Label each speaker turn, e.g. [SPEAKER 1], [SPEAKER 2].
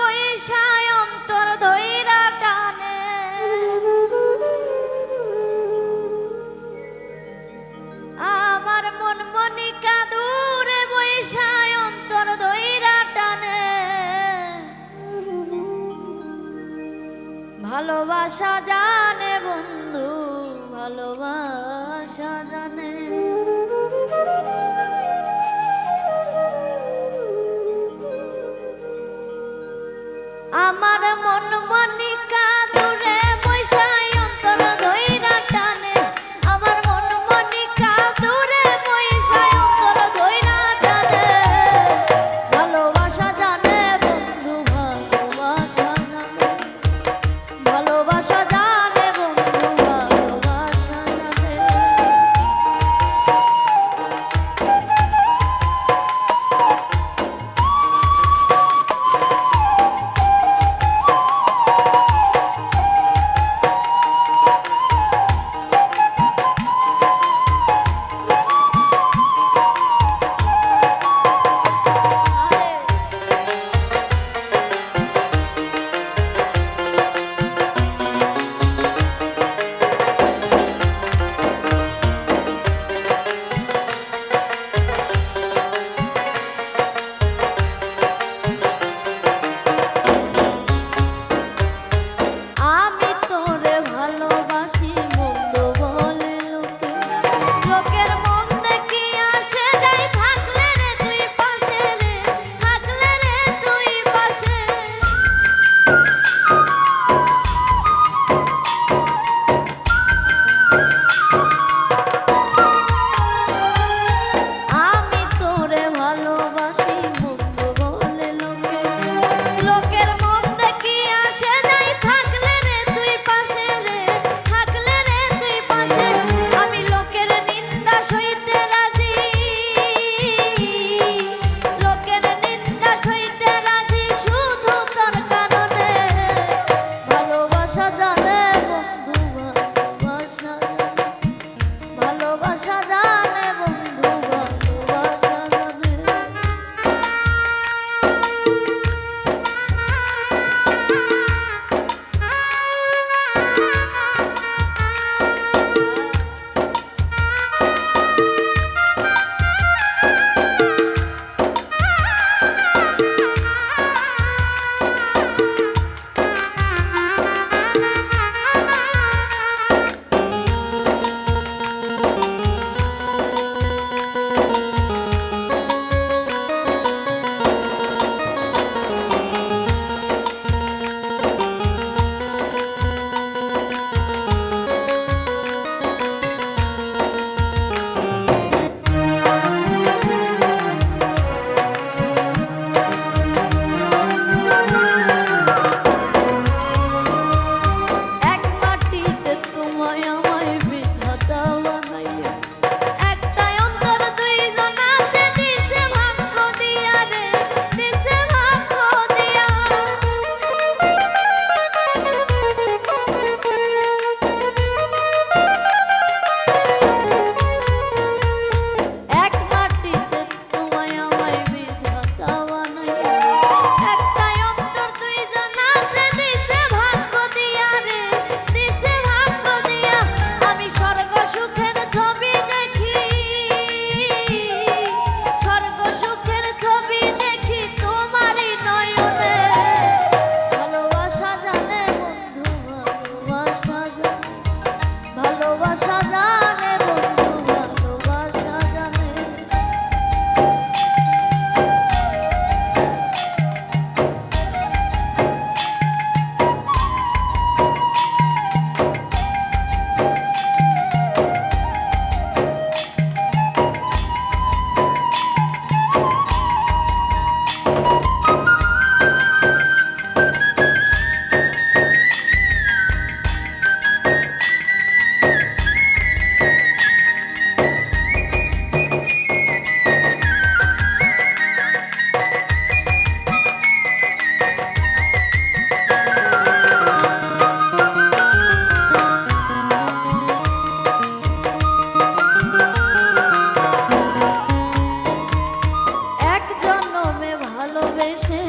[SPEAKER 1] বৈশায় অন্তর দইরা টানে। আমার দূরে বৈশায় অন্তর দইরা টানে। ভালোবাসা জানে বন্ধু, ভালোবাসা জানে। ভালোবেসে